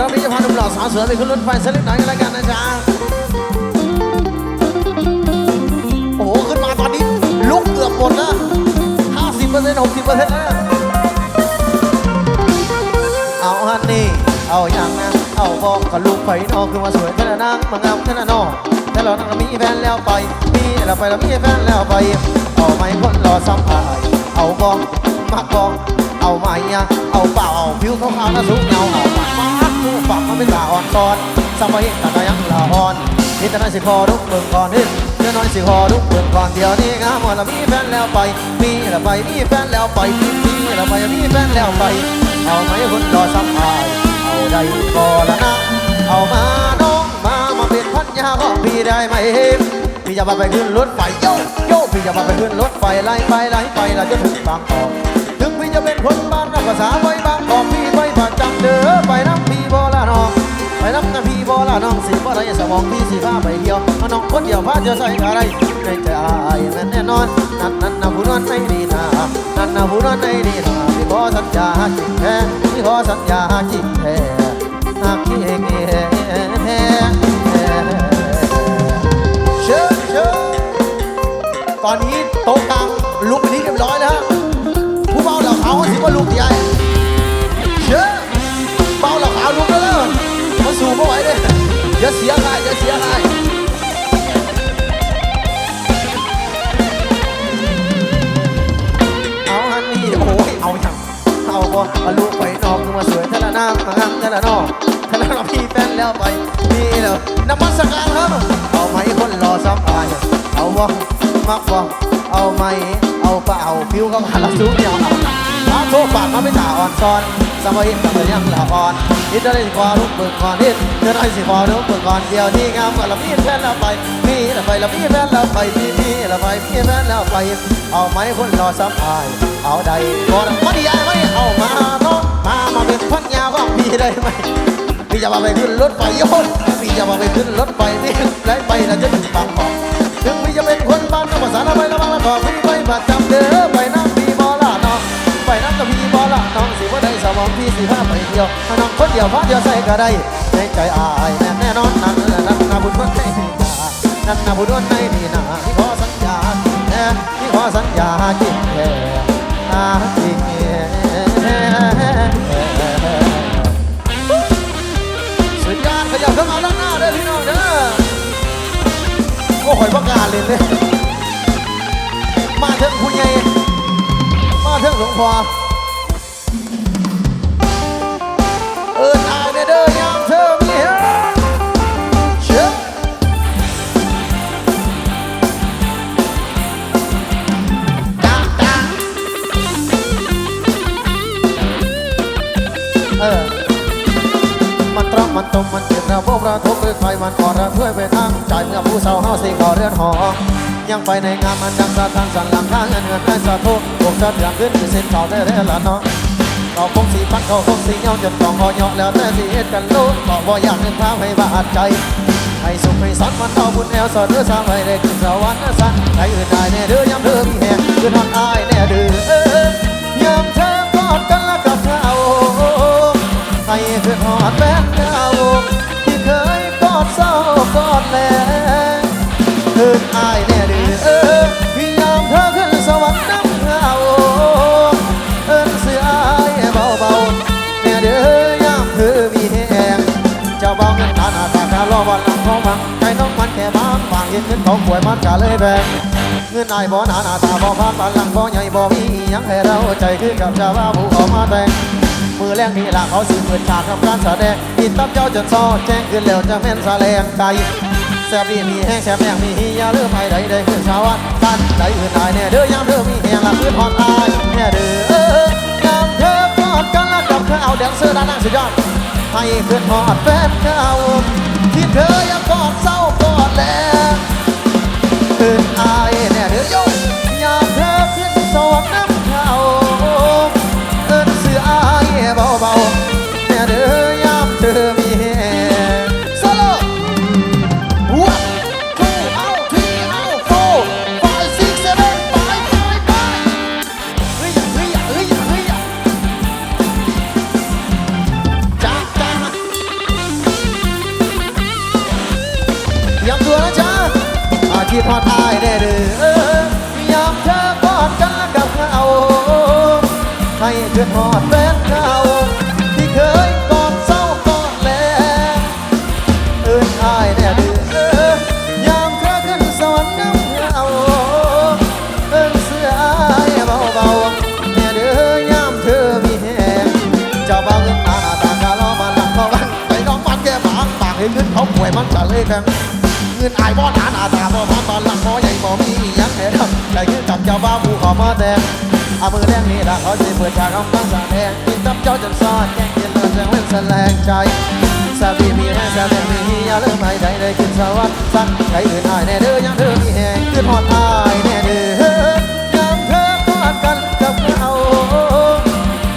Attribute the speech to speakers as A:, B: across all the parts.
A: เรานี้จะพาหนุ่มหล่อสาวสวยไปขึ้นรถไฟสักเล็กน้อยกันแล้วกันนะจ๊ะ โอ้โห ขึ้นมาตอนนี้ลุกเกือบหมดนะห้าสิบเปอร์เซ็นต์หกสิบเปอร์เซ็นต์แล้วเอาฮันนี่ เอาอย่างนะเอาบอกกับลูกไปนอกคือมาสวยขนาดนั้นมางามขนาดนอกแต่เรานั่งมีแฟนแล้วไปมีเราไปเรามีแฟนแล้วไป เอาไม่คนรอสัมภาษเอาบอกมักบอกเอาไม่อะเอาเปล่าเอาผิวขาวๆนะสูงเงาเอา ปากมาคู่ปากมันเป็นตาอ่อนตอนสมัยตาตายังลาอ่อนนี่แต่น้อยสิคอลุกเบิ่งก่อนนี่เดี๋ยวน้อยสิคอลุกเบิ่งก่อนเดี๋ยวนี้งามหมดเรามีแฟนแล้วไป มีเราไปมีแฟนแล้วไปมีเราไปมีแฟนแล้วไป เอาไหมคนรอสัมภาษเอาได้ก็ละนะเอามาน้องมามาเป็นพันยาของพี่ได้ไหมพี่จะมาไปขึ้นรถไฟโยโยพี่จะมาไปขึ้นรถไฟไล่ไปไล่ไปเราจะถึงบางกอกถึงพี่จะเป็นคนบ้านนอกภาษาไว้บางกอกพี่ไปผ่านจังเด้อไปน้ำพี่บอละ ไปน้ำน้ำพี่บอละน้องสิบ่ไรสมองพี่สิพาไปเดียวมาน้องคนเดียวพาเจะใส่อะไรในใจอายแม่นแน่นอน นั่นนั่นนะผู้นั้นในนี่นานั่นนะผู้นั้นในนี่นาพี่ขอสัญญาจริงแท้พี่ขอสัญญาจริงแท้หากพี่เอง อย่าเสียใครอย่าเสียใครเอาฮันนี่โอ้ยเอาอย่างเอาบ่มาลูกไปนอกคือมาสวยเท่าละน้ำมางามเท่าละนอกเท่าละนอกพี่แฟนแล้วไปนี่แล้วนมัสการครับเอาไหมคนรอสัมภาษณ์เอาบ่มักบ่เอาไหมเอาเปล่าผิวเข้ามาแล้วสูงเดียว เอาโทษปากมาไม่ตาอ่อนซ้อนสมัยสมัยยังละอ่อนนิดได้สิขอลุกเบิกก่อนนิดเดี๋ยวได้สิขอลุกเบิกก่อนเดียวนี้งามกว่าละมีแฟนล้วไปมีละไปละมีแฟนล้วไปมีมีละไปมีแฟนล้วไป เอาไหมคนรอสัมภาษณ์เอาใดก่อนมาดีใจไหมเอามาเนาะมามาเป็นพันยาว่าพี่ได้ไหมพี่จะมาไปขึ้นรถไฟโยนพี่จะมาไปขึ้นรถไฟนี่ได้ไปแล้วจะถึงบางกอกถึงพี่จะเป็นคนบ้านนอกภาษาละไปละบางละกอกพี่ไปประจำเด้อไปน้ำ สิว่าได้สมองพี่สิพาไปเดียวถ้าน้องคนเดียวพาเดียวใส่ก็ได้ในใจอายแน่แน่นอนนั่นนั่นนาบุญวันในนี่นานั่นนาบุญวันในนี่นาพี่ขอสัญญาแน่พี่ขอสัญญาจริงแท้อาจริงแท้สุดยอดขยับเข้ามาด้านหน้าเด้พี่น้องเด้อโอ้หอยประกาศเลยเลยมาเถอะผู้ใหญ่มาเถอะหลวงพ่อ มันตมมันเจ็บระบบระทบด้วยไฟมันอ่อระเพื่อไปทางใจเมื่อผู้เศร้าเฮาสิขอเรือนหอ ยังไปในงานมันดังสะทานสั่นหลังทางเงินเงินได้สะทุกอกสะเทือนขึ้นที่เส้นเขาได้แล้วละเนาะเขาคงสีพันเขาคงสีเงาจนต้องหอยอกแล้วแต่สิเหตุกันรู้ก็บ่อยากนึกภาให้บาดใจให้สุขให้สันมันเอาบุญแอวสอดเรือสร้างไว้ได้ขึ้นสวรรค์สันใครอื่นได้แน่เด้อยามเธอมีแหงคือทอนอายแน่เด้อากอดแลคืนอายแน่ดื้อเออพี่ยามเธอขึ้นสวรรค์น้ำเงาเอินเสืออายเบาๆแน่เด้อยามเธอมีแหงเจ้าเบาเงินตาหน้าตาการรอวันหลังของฟังใจน้องมันแค่บางบางเห็นเงินเขาป่วยมันก็เลยแพงเงินอายบ่หนาหน้าตาบ่พานปานหลังบ่ใหญ่บ่มียังให้เราใจคือกับชาวบ้านผู้ขามาแต่งมือแรงนี่ละเขาสิเปิดฉากทำการแสดงติดตับเจ้าจนซอแจ้งขึ้นแล้วจะแม่นแสลงไก่ แซ่บดีมีแห้งแซ่บแห้งมีฮียาเลือไปใดใดขึ้นชาววันท่านใดอื่นใดแน่เด้อยามเด้อมีแห้งละพื้นหอนอายแน่เด้อยามเธอกอดกันแล้วกับเธอเอาแดนเซอร์ด้านหน้าสุดยอดให้เพื่อนหอดแฟนเก่า คิดทอดอายได้เด้อยามเธอกอดกันกับเงาให้เกิดทอดแฟนเก่าที่เคยกอดเศร้ากอดแลเอิ้นอายแน่เดือยามเธอขึ้นสวรรค์น้ำเอาเอิ้นเสื้ออายเบาๆแน่เดือยามเธอมีแหงเจ้าบ่าวเงินมาหน้าตากะล้อมาลังเขาบังไปน้องมันแก่บางปากให้เงินเขาป่วยมันจะเลยแข็ง เงินอายบ่หนาหน้าตาบ่มันบานหลังคอใหญ่บ่มียังแหน่ดำได้เงินจากเจ้าบ่าผู้ขอมาแต่อามือแรงนี่ละเขาสิเปิดฉากกำลังแสดงกินตับเจ้าจนซ่อนแกงกินเลือดแสงเล่นแสลงใจสามีมีแม่สามีมีอย่าเลิกไม่ได้ได้ขึ้นสวรรค์สักใครอื่นอายแน่เด้อยังเธอมีแหงขึ้นหอดอายแน่เด้อยังเธอกอดกันกับเรา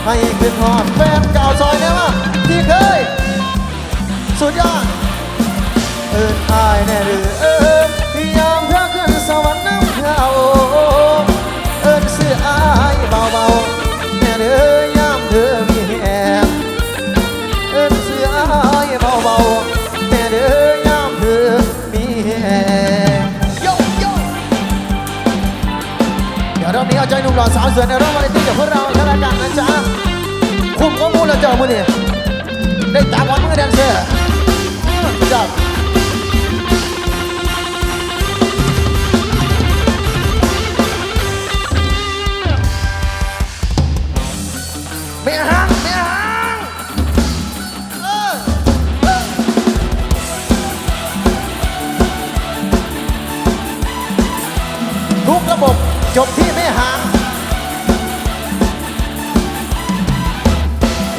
A: ให้ขึ้นหอดแฟนเก่าซอยเนี่ยมาที่เคยสุดยอด แน่เด้อเออยามเธอขึ้นสวรรค์น้ำเขาเอินเสื้ออายเบาๆแน่เด้อยามเธอมีแหงเอิ้นเสียอายเบาๆแต่เด้อยามเธอมีแหงโยโยเดี๋ยวรอบนี้เอาใจหนุ่มหล่อสาวสวยในรอบวาไรตี้กับพวกเราแล้วกันนะจ๊ะคุมข้อมูลแล้วเจ้ามือนี่ได้ตามวันมือแดนเซอร์จับ จบที่ไม่ห่าง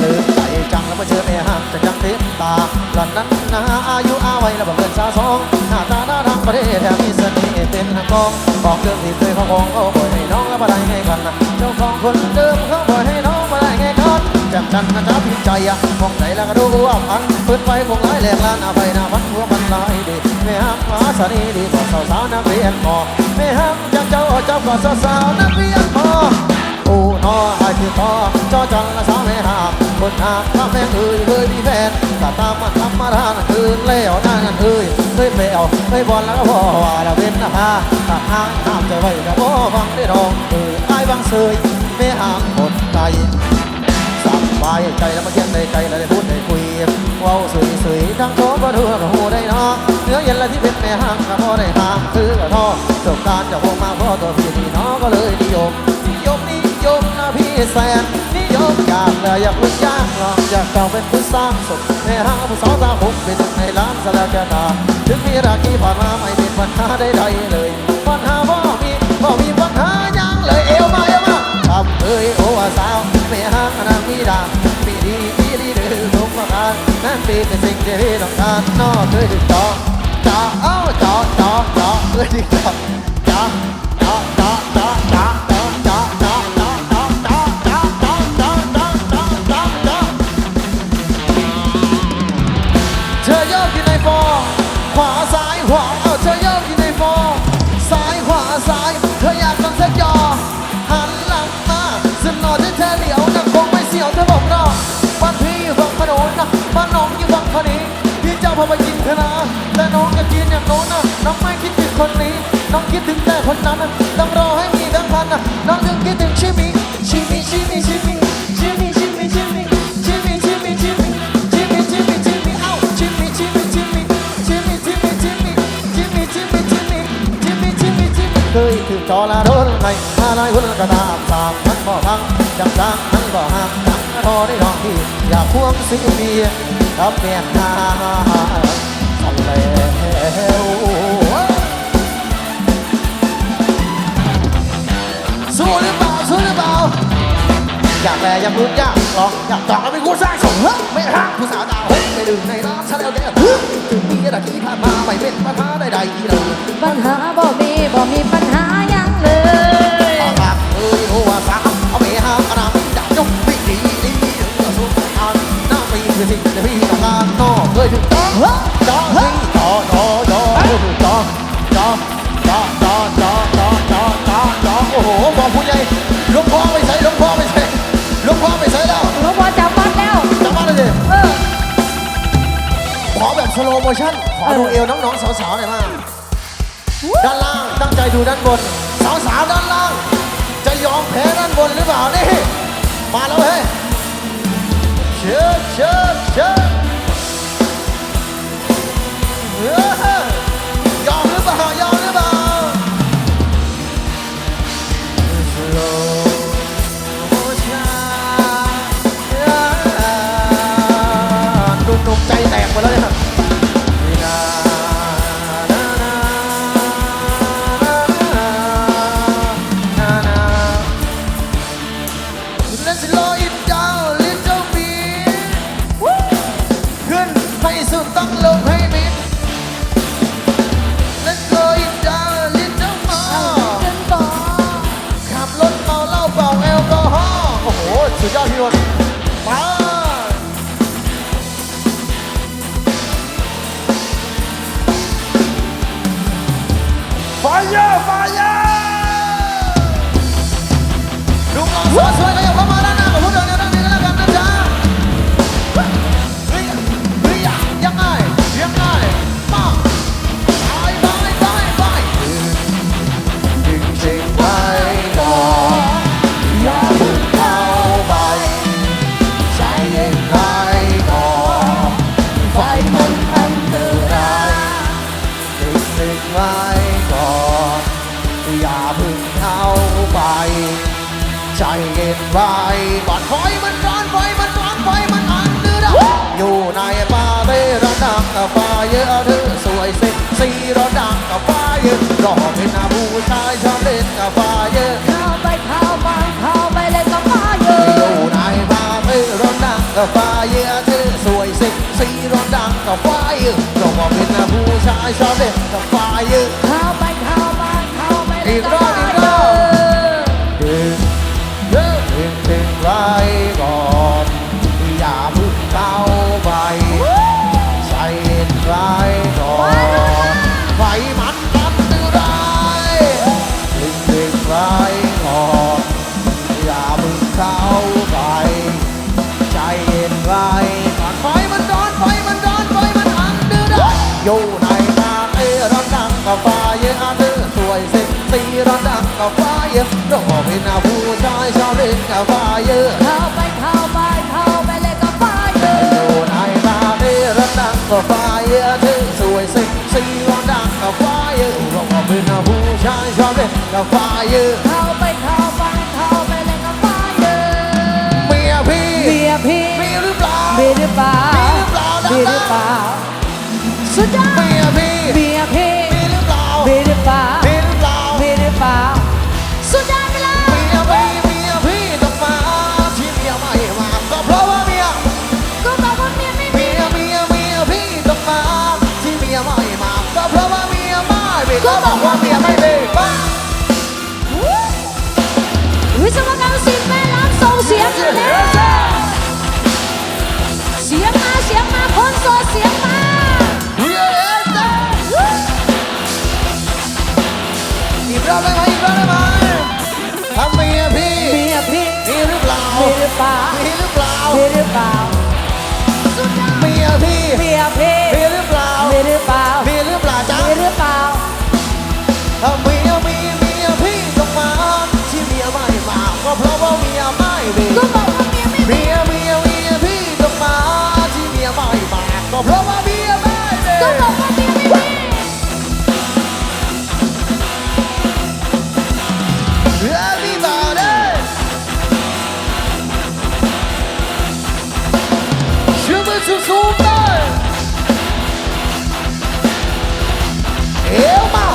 A: ลืมใจจังแล้วมาเจอไม่ห่างจะยังเต็มตาหล่อนนั้นนาอายุอาวัยแล้วบังเกินสาวสองหน้าตาหน้าทางประเทศแถมมีเสน่ห์เป็นทางกองบอกเรื่องที่เคยเขาของเขาบ่อยให้น้องแล้วมาได้ไงกันเจ้าของคนเดิมเขาบ่อยให้น้องมาได้ไงกันจำฉันนะจ๊ะพี่ใจอะมองใจแล้วก็ดูว่าพันเปิดไฟคงหลายแหลกล้านอาไปหน้าพันหัวมันลายดีไม่หักมาสนีดีกว่าสาวสาวนักเรียนมอไม่หักจาก เจ้าเจ้าก็สาวสาวนักเรียนมอโอ้นอไอ้ที่พอจอจังละสาวไม่หามคนหาถ้าแม่เอ่ยเคยมีแฟนถ้าตามมาทำมาทานคืนแล้วนั่นนั่นเอ่ยเคยเปลวเคยบอลแล้วก็พอว่าเราเป็นนะฮะถ้าห้างห้ามใจไว้ก็บ่ฟังได้ดองเออไอ้บางเสยไม่ห้ามคนใจสับายใจแล้วมาเขียนในใจแล้วได้พูดได้คุยเว้าสวยสวยทั้งโตก็ดูกหูได้นาะเนื้อเย็นและที่เป็นแม่ห้างก็พอได้ห้ามคือกระท่อจบการจะพงมาเพราะ ตัวพี่นี่น้องก็เลยนิยมนิยมนิยมนะพี่แสนนิยมอยากเลยอยากพูดยากลองอยากเก่าเป็นผู้สร้างสุขแม่ห้างผู้สาวตาหุบเป็นหนึ่งในล้านสลากแกตาถึงมีราคีผ่านมาไม่เป็นปัญหาใดๆเลยปัญหาบ่มีบ่มีปัญหายังเลยเอวมาเอวมาทำเอ้ยโอ้สาวไม่ห่างนางมีดาปีดีปีดีเดือดลงมาการนั่นเป็นสิ่งที่พี่ต้องการนอกเคยถึงจอจอเอ้าจอจอจอเอ้ยจอจอ พี่าพาไปกินคณะแต่น้องจะกินอย่างโน้นนะน้องไม่คิดถึงคนนี้ น้องคิดถึงแต่คนนั้นนะต้องรอให้มีแบงค์พันนะน้องถึงคิดถึงชิมิชิมิชิมิชิมิชิมิชิมิชิมิชิมิชิมิชิมิชิมิชิมิชิมิเอ้าชิมิชิมิชิมิชิมิชิมิชิมิชิมิชิมิชิมิชิมิชิมิชิมิเคยถึงจอละโดนไงมาลายหุ่นกระตามสามมันบ่พังจังจังมันบ่ห่างจังทอได้รองที่อยากควงสิ่งดี กับเมียนาทะเลสู้หรือเปล่าสู้หรือเปล่าอยากแลอยากรู้อยากลองอยากจองแล้วเป็นคู่สร้างสมไม่ห้ามผู้สาวดาวไม่ดื่มในร้านฉันแล้วแกถึงมีอะไรที่ผ่านมาไม่เป็นปัญหาใดๆเลย
B: ปัญหาบ่มีบ่มีปัญหาหยังเลย
A: ปากเอ้ยหัวสาวเอาไปหากระดาษดาบยกไม่ดีดีเรื่องสุดท้ายน้าปีคือสิ่งที่ เคยถึงต้องจอสิจอจอจอจอจอจอจอจอจอจอจอจอโอ้โหบอกผู้ใหญ่หลวงพ่อไม่ใส่หลวงพ่อไม่ใส่หลวงพ่อไม่ใส่แล้ว
B: หลวงพ่อจำวัดแล้ว
A: จำมาเลยสิ
B: เออ
A: ขอแบบสโลโมชั่นขอดูเอวน้องๆสาวๆหน่อยมาด้านล่างตั้งใจดูด้านบน สาวๆด้านล่าง จะยอมแพ้ด้านบนหรือเปล่านี่มาแล้วเฮ้ยเชิญเชิญเชิญ เล่นสิโลอินดาวลิตเติ้ลบีขึ้นให้สุดต้องลงให้มิด Let's go it down little more
B: จนบอก
A: ขับรถเมาเหล้าเป่าแอลกอฮอล์โอ้โห สุดยอดพี่นนท์มาไฟเยอร์ไฟเยอร์ลุงห อย่าพิ่งเข้าไป ใจเย็นไว้ก่อนไฟมันร้อนไฟมันร้อนไฟมันอันตรายอยู่ในป่าเตระดังกับไฟเยอะเธอสวยเซ็กซี่ระดังกับไฟเยอะรอเป็นอาผู้ชายชอบเล่นกับไฟเยอะ
B: เข้าไปเข้าไปเข้าไปเลยก็มาเยอะ
A: อยู่ในบ้าเออร้อนดังกับไฟเยอะเธอสวยเซ็กซี่ร้อนดังกับไฟเยอะรอกเป็นผู้ชายชอบเล่นกับไฟเยอะ ร้อนดังกับไฟเยอะเธอสวยเซ็กซี่ร้อนดังกับไฟเยอะเราบอกเป็นผู้ชายชอบเล่นกับไฟเยอะ
B: เข้าไปเข้าไปเข้าไปเลยก็มาเย
A: อ
B: อะ
A: ยู่ในบ้านเอร้อนดังกับไฟเยอะเธอสวยเซ็กซี่ร้อนดังกับไฟเยอะเราบอกเป็นผู้ชายชอบเล่นกับไฟเยอะ
B: เข้าไปเข้าไปเข้าไปเลยก็มาเยอะ
A: เมียพี่
B: เมียพี่
A: มีหรือเปล่า
B: มีหรือเปล่า
A: มี
B: มี
A: ห
B: ห
A: รื
B: รืออ
A: เป
B: เป
A: ล่า
B: ล่าสุดยอด
A: ก็เพราะว่าเมีย
B: ไม่มี
A: ก็บอกว่าเมียไม่มี
B: เพื่
A: อพี่ต่อได้ชื่อมือสูงสูงได้เอวมา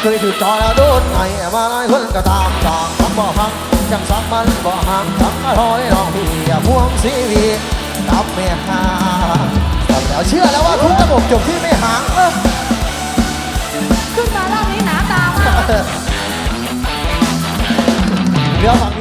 A: เคยถูกจอแล้วโดนไงมาหลายคนก็ตามจางคำบอกพังจังสักมันบ่ห่างทั้งอร่อยน้องพี่อย่าพวงซีวีรับเมีย ครับแล้เชื่อแล้วว่าทุกระบบจบที่ไม่หางขึ้นมารอ
B: บนี้หนาตามาก
A: เรือฝั่ง